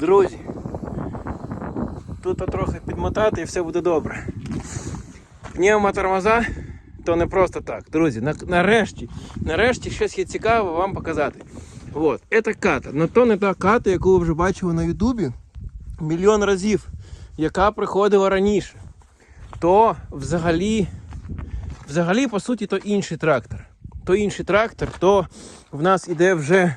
Друзі, тут трохи підмотати і все буде добре. Пневмотормоза то не просто так. Друзі, на- нарешті, нарешті щось є цікаве вам показати. От, це ката. Но то не та ката, яку ви вже бачили на Ютубі мільйон разів, яка приходила раніше. То взагалі, взагалі, по суті, то інший трактор. То інший трактор, то в нас іде вже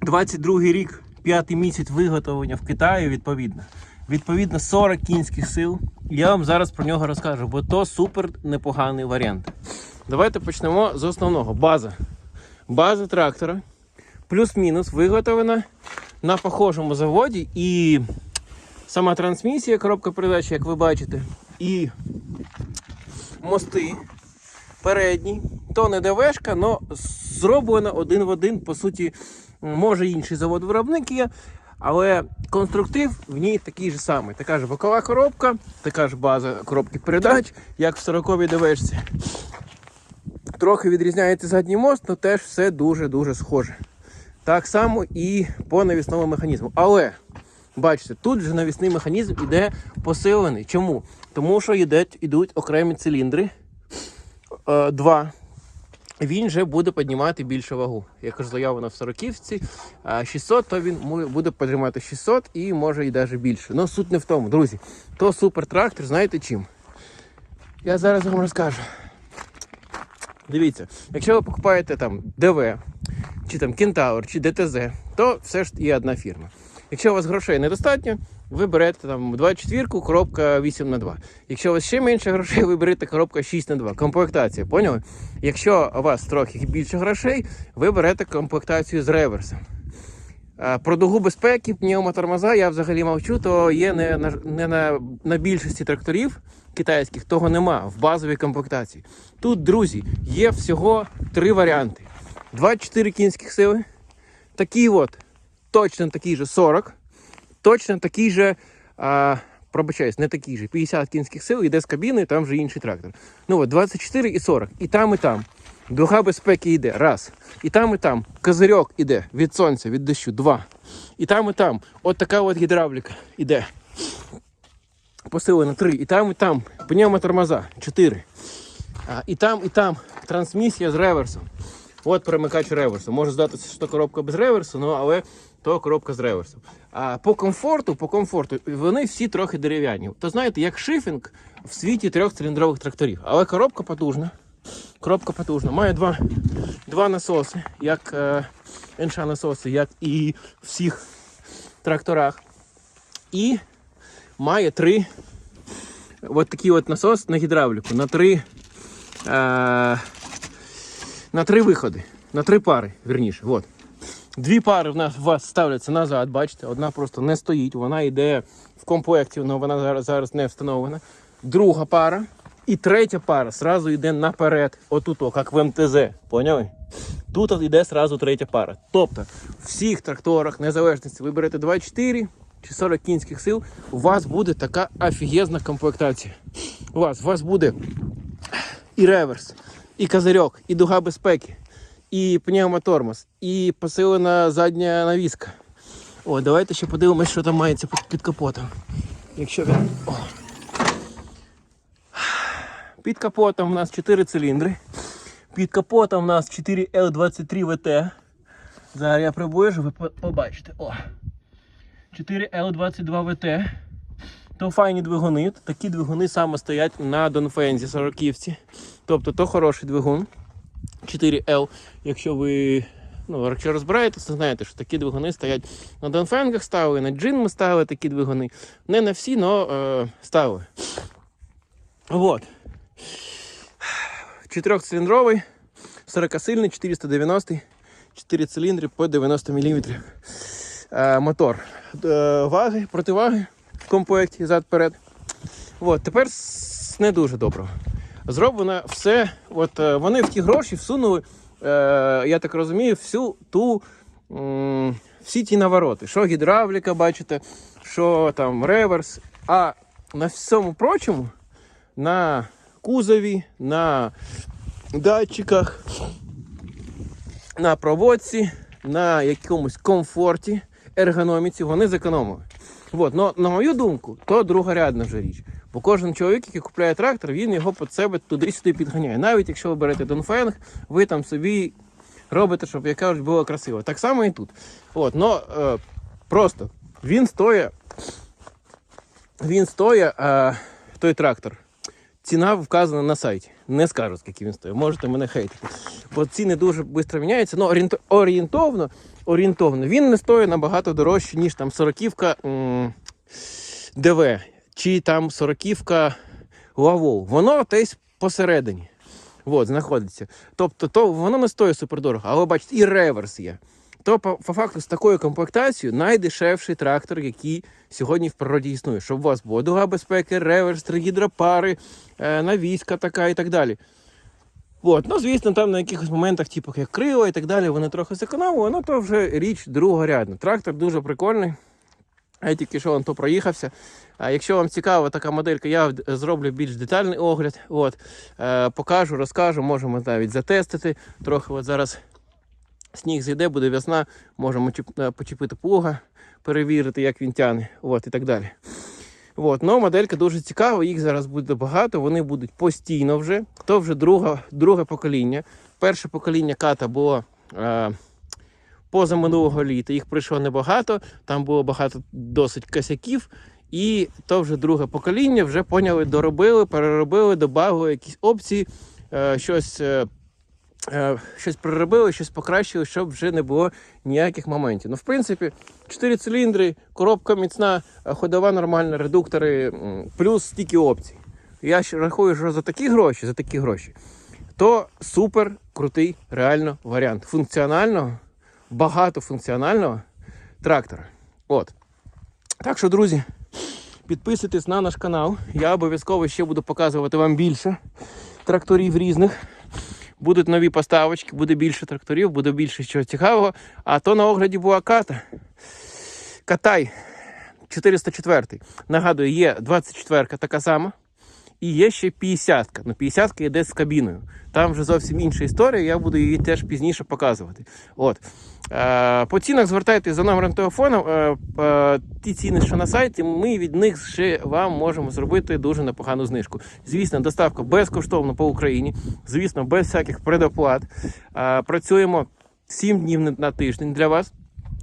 22 рік, п'ятий місяць виготовлення в Китаї, відповідно. Відповідно, 40 кінських сил. Я вам зараз про нього розкажу, бо то супер непоганий варіант. Давайте почнемо з основного. База. База трактора. Плюс-мінус виготовлена на похожому заводі. І сама трансмісія, коробка передач, як ви бачите, і мости передні. То не ДВшка, але зроблено один в один. По суті, може інший завод-виробник є, але конструктив в ній такий же самий. Така ж бокова коробка, така ж база коробки передач, як в 40-й ДВшці. Трохи відрізняється задній мост, але теж все дуже-дуже схоже. Так само і по навісному механізму. Але бачите, тут же навісний механізм іде посилений. Чому? Тому що йдуть, окремі циліндри. Е, два. Він вже буде піднімати більше вагу. Як ж заявлено в 40-ці, 600, то він буде піднімати 600 і може і навіть більше. Ну суть не в тому, друзі. То супертрактор, знаєте чим? Я зараз вам розкажу. Дивіться, якщо ви покупаєте там ДВ, чи там Кентавр, чи ДТЗ, то все ж є одна фірма. Якщо у вас грошей недостатньо, ви берете там 24 коробка 8 на 2 Якщо у вас ще менше грошей, ви берете коробка 6 на 2 Комплектація, поняли? Якщо у вас трохи більше грошей, ви берете комплектацію з реверсом. Про дугу безпеки, пневмотормоза я взагалі мовчу, то є не на, не на, на більшості тракторів китайських, того нема в базовій комплектації. Тут, друзі, є всього три варіанти: 24 кінських сили, такий от, точно такий же 40, точно такий же, а, пробачаюсь, не такий же, 50 кінських сил, іде з кабіни, там вже інший трактор. Ну от 24 і 40, і там, і там. Дуга безпеки йде, раз. І там, і там. Козирьок іде від сонця, від дощу, два. І там, і там. От така от гідравліка іде. Посилена три. І там, і там. Пневмотормоза, чотири. А, і там, і там трансмісія з реверсом. От перемикач реверсу. Може здатися, що коробка без реверсу, ну, але то коробка з реверсом. А по комфорту, по комфорту, вони всі трохи дерев'яні. То знаєте, як шифінг в світі трьохциліндрових тракторів. Але коробка потужна. Коробка потужна. Має два, два насоси, як е, НШ насоси, як і в всіх тракторах. І має три от такий от насос на гідравліку на три, е, на три виходи, на три пари, вірніше. От. Дві пари в нас вас ставляться назад, бачите, одна просто не стоїть, вона йде в комплекті, але вона зараз, зараз не встановлена. Друга пара і третя пара зразу йде наперед. Отут, о, як в МТЗ. Поняли? Тут йде зразу третя пара. Тобто в всіх тракторах незалежності ви берете 24 чи 40 кінських сил, у вас буде така офігезна комплектація. У вас, у вас буде і реверс, і козирьок, і дуга безпеки, і пневмотормоз, і посилена задня навіска. О, давайте ще подивимось, що там мається під, капотом. Якщо він. О. Під капотом у нас 4 циліндри. Під капотом у нас 4 L23 VT. Зараз я приближу, ви побачите. О. 4 L22 VT. То файні двигуни. Такі двигуни саме стоять на Донфензі 40-ці. Тобто то хороший двигун. 4L. Якщо ви ну, якщо розбираєтеся, то знаєте, що такі двигуни стоять на Донфенгах ставили, на джин ми ставили такі двигуни. Не на всі, але ставили. Вот. Чотирьохциліндровий, 40-сильний, 490, 4 циліндри по 90 мм. Е, мотор. Е, ваги, противаги комплекті зад-перед. От, тепер не дуже доброго. Зроблено все. От, е, вони в ті гроші всунули, е, я так розумію, всю ту. м, всі ті навороти. Що гідравліка, бачите, що там реверс. А на всьому прочому, на кузові, на датчиках, на проводці, на якомусь комфорті. ергономіці вони зекономили. От, но, на мою думку, то другорядна вже річ. Бо кожен чоловік, який купляє трактор, він його під себе туди-сюди підганяє. Навіть якщо ви берете Донфенг, ви там собі робите, щоб, як кажуть, було красиво. Так само і тут. От, но, е, просто він стоїть, він стоїть, е, той трактор. Ціна вказана на сайті. Не скажу, скільки він стоїть. Можете мене хейтити. Бо ціни дуже швидко міняються. Ну, орієнтовно, орієнтовно, він не стоїть набагато дорожче, ніж там сороківка ДВ чи там сороківка Лавол. Воно десь посередині. От, знаходиться. Тобто, то воно не стоїть супердорого, але бачите, і реверс є. То по, по факту з такою комплектацією найдешевший трактор, який сьогодні в природі існує. Щоб у вас була дуга безпеки, реверс, три гідропари, е, навіска така і так далі. От, ну, звісно, там на якихось моментах, типу як крила і так далі, вони трохи зекономили, ну то вже річ другорядна. Трактор дуже прикольний. Я тільки що он то проїхався. А якщо вам цікава така моделька, я зроблю більш детальний огляд. От, е, покажу, розкажу, можемо навіть затестити. Трохи от зараз сніг зійде, буде весна, можемо е, почепити плуга, перевірити, як він тягне, от, і так далі. От, ну, моделька дуже цікава, їх зараз буде багато, вони будуть постійно вже. То вже друге, друге покоління. Перше покоління ката було е, поза минулого літа. Їх прийшло небагато, там було багато досить косяків. І то вже друге покоління вже поняли, доробили, переробили, додали якісь опції, е, щось, е, щось переробили, щось покращили, щоб вже не було ніяких моментів. Ну, в принципі, 4 циліндри, коробка міцна, е, ходова нормальна, редуктори, плюс стільки опцій. Я ще рахую, що за такі гроші, за такі гроші, то супер крутий реально варіант функціонального, багатофункціонального трактора. От. Так що, друзі, підписуйтесь на наш канал. Я обов'язково ще буду показувати вам більше тракторів різних. Будуть нові поставочки, буде більше тракторів, буде більше чого цікавого. А то на огляді була ката. Катай 404. Нагадую, є 24 ка така сама. І є ще 50-ка. Ну, 50-ка йде з кабіною. Там вже зовсім інша історія, я буду її теж пізніше показувати. От. Е, по цінах звертайтеся за номером телефону. Е, е, ті ціни, що на сайті, ми від них ще вам можемо зробити дуже непогану знижку. Звісно, доставка безкоштовно по Україні, звісно, без всяких предоплат. Працюємо 7 днів на тиждень для вас.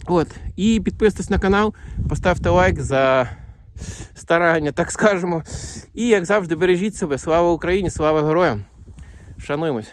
От. І підписуйтесь на канал, поставте лайк за старання, так скажемо. І як завжди, бережіть себе. Слава Україні, слава героям! Шануємось!